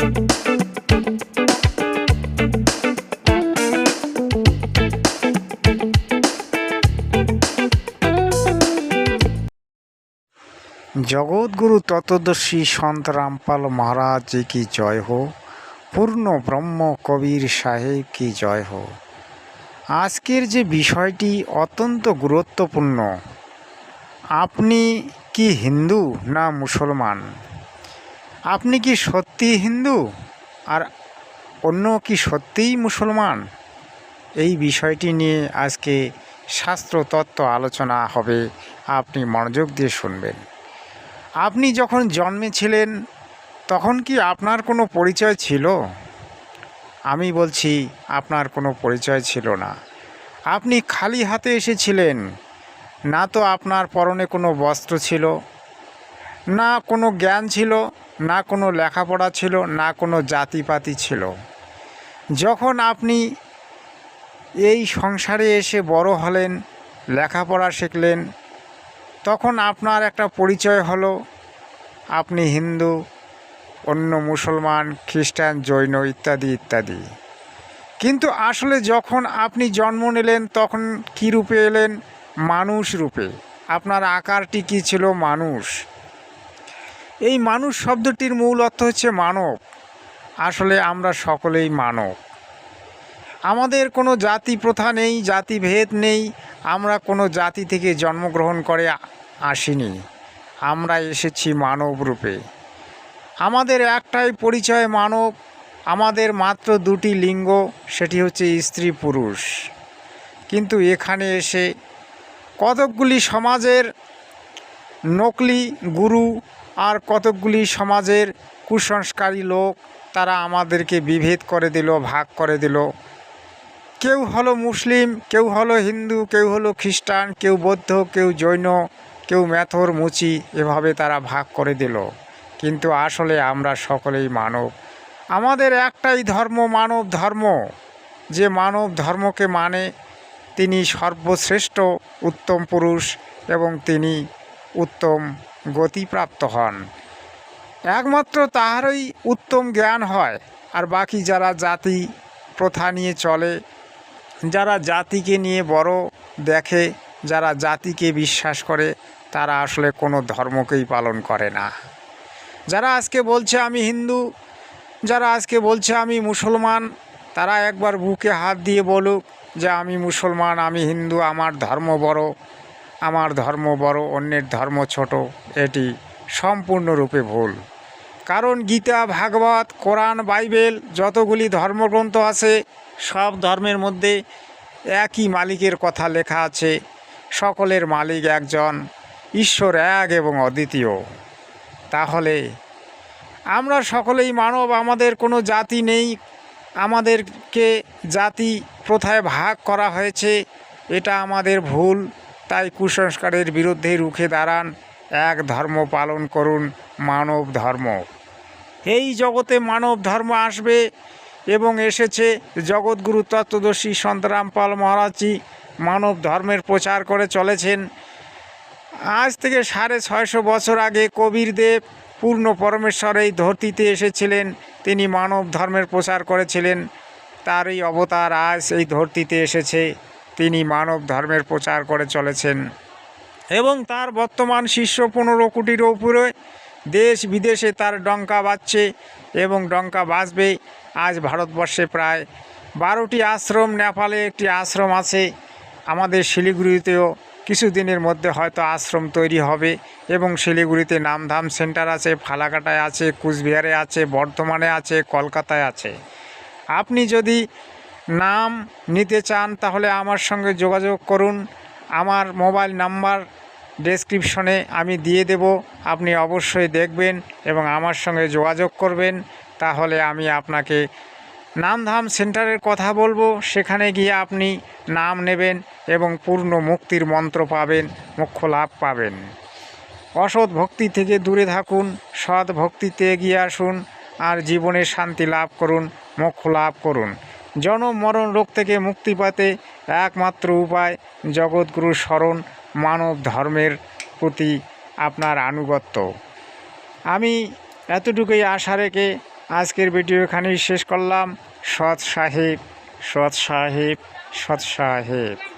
জগৎগুরু তত্ত্বদর্শী সন্ত রামপাল মহারাজ কি জয় হো? পূর্ণ ব্রহ্ম কবির সাহেব কি জয় হো? আজকের যে বিষয়টি অত্যন্ত গুরুত্বপূর্ণ। আপনি কি হিন্দু না মুসলমান? আপনি কি সত্যি হিন্দু? আর অন্য কি সত্যিই মুসলমান? এই বিষয়টি নিয়ে আজকে শাস্ত্র তত্ত্ব আলোচনা হবে। আপনি মনোযোগ দিয়ে শুনবেন। আপনি যখন জন্মেছিলেন, তখন কি আপনার কোনো পরিচয় ছিল? আমি বলছি, আপনার কোনো পরিচয় ছিল না। আপনি খালি হাতে এসেছিলেন। না তো আপনার পরনে কোনো বস্ত্র ছিল। না কোনো জ্ঞান ছিল, না কোনো লেখাপড়া ছিল, না কোনো জাতিপাতি ছিল। যখন আপনি এই সংসারে এসে বড় হলেন, লেখাপড়া শিখলেন, তখন আপনার একটা পরিচয় হলো, আপনি হিন্দু, অন্য মুসলমান, খ্রিস্টান, জৈন ইত্যাদি ইত্যাদি। কিন্তু আসলে যখন আপনি জন্ম নিলেন, তখন কী রূপে এলেন? মানুষ রূপে। আপনার আকারটি কী ছিল? মানুষ। এই মানুষ শব্দটির মূল অর্থ হচ্ছে মানব। আসলে আমরা সকলেই মানব। আমাদের কোনো জাতি প্রথা নেই জাতিভেদ নেই, আমরা কোনো জাতি থেকে জন্মগ্রহণ করে আসিনি। আমরা এসেছি মানব রূপে। আমাদের একটাই পরিচয় মানব, আমাদের মাত্র দুটি লিঙ্গ, সেটি হচ্ছে স্ত্রী পুরুষ। কিন্তু এখানে এসে কতকগুলি সমাজের নকলি গুরু আর কতকগুলি সমাজের কুসংস্কারী লোক তারা আমাদেরকে বিভেদ করে দিল, ভাগ করে দিল। কেউ হলো মুসলিম, কেউ হলো হিন্দু, কেউ হলো খ্রিস্টান, কেউ বৌদ্ধ, কেউ জৈন, কেউ ম্যাথর, মুচি, এভাবে তারা ভাগ করে দিল। কিন্তু আসলে আমরা সকলেই মানব। আমাদের একটাই ধর্ম মানব ধর্ম। যে মানব ধর্মকে মানে তিনি সর্বশ্রেষ্ঠ, উত্তম পুরুষ এবং তিনি উত্তম গতিপ্রাপ্ত হন। একমাত্র তাহারই উত্তম জ্ঞান হয়। আর বাকি যারা জাতি প্রথা নিয়ে চলে, যারা জাতিকে নিয়ে বড় দেখে, যারা জাতিকে বিশ্বাস করে, তারা আসলে কোনো ধর্মকেই পালন করে না। যারা আজকে বলছে আমি হিন্দু, যারা আজকে বলছে আমি মুসলমান, তারা একবার বুকে হাত দিয়ে বলুক যে আমি মুসলমান, আমি হিন্দু, আমার ধর্ম বড়। আমার ধর্ম বড়, অন্যের ধর্ম ছোট, এটি সম্পূর্ণরূপে ভুল। কারণ গীতা, ভাগবত, কোরআন, বাইবেল যতগুলি ধর্মগ্রন্থ আছে, সব ধর্মের মধ্যে একই মালিকের কথা লেখা আছে। সকলের মালিক একজন, ঈশ্বর এক এবং অদ্বিতীয়। তাহলে আমরা সকলেই মানব, আমাদের কোনো জাতি নেই, আমাদেরকে জাতি প্রথায় ভাগ করা হয়েছে, এটা আমাদের ভুল। তাই কুসংস্কারের বিরুদ্ধে রুখে দাঁড়ান, এক ধর্ম পালন করুন মানব ধর্ম। এই জগতে মানব ধর্ম আসবে এবং এসেছে জগৎগুরু তত্ত্বদর্শী সন্তরামপাল মহারাজজি মানব ধর্মের প্রচার করে চলেছেন। আজ থেকে সাড়ে ছয়শো বছর আগে কবির দেব পূর্ণ পরমেশ্বর এই ধরতিতে এসেছিলেন, তিনি মানব ধর্মের প্রচার করেছিলেন। তার এই অবতার আজ এই ধরতিতে এসেছে। তিনি মানব ধর্মের প্রচার করে চলেছেন। এবং তার বর্তমান শিষ্য পনেরো কোটির উপরে দেশ বিদেশে তার ডঙ্কা বাজছে এবং ডঙ্কা বাজবে। আজ ভারতবর্ষে প্রায় বারোটি আশ্রম, নেপালে একটি আশ্রম আছে। আমাদের শিলিগুড়িতেও কিছুদিনের মধ্যে হয়তো আশ্রম তৈরি হবে এবং শিলিগুড়িতে নামধাম সেন্টার আছে, ফালাকাটায় আছে, কুচবিহারে আছে, বর্ধমানে আছে, কলকাতায় আছে। আপনি যদি নাম নিতে চান, তাহলে আমার সঙ্গে যোগাযোগ করুন। আমার মোবাইল নাম্বার ডেসক্রিপশনে আমি দিয়ে দেব। আপনি অবশ্যই দেখবেন এবং আমার সঙ্গে যোগাযোগ করবেন। তাহলে আমি আপনাকে নামধাম সেন্টারের কথা বলব। সেখানে গিয়ে আপনি নাম নেবেন এবং পূর্ণ মুক্তির মন্ত্র পাবেন, মোক্ষ লাভ পাবেন। অসৎ ভক্তি থেকে দূরে থাকুন, সৎ ভক্তিতে এগিয়ে আসুন, আর জীবনে শান্তি লাভ করুন, মোক্ষ লাভ করুন। জনম মরণ রোগ থেকে মুক্তি পাতে একমাত্র উপায় জগৎগুরু স্মরণ মানব ধর্মের প্রতি আপনার আনুগত্য। আমি এতটুকুই আশা রেখে আজকের ভিডিও এখানেই শেষ করলাম। সৎ সাহেব সৎ সাহেব সৎ সাহেব।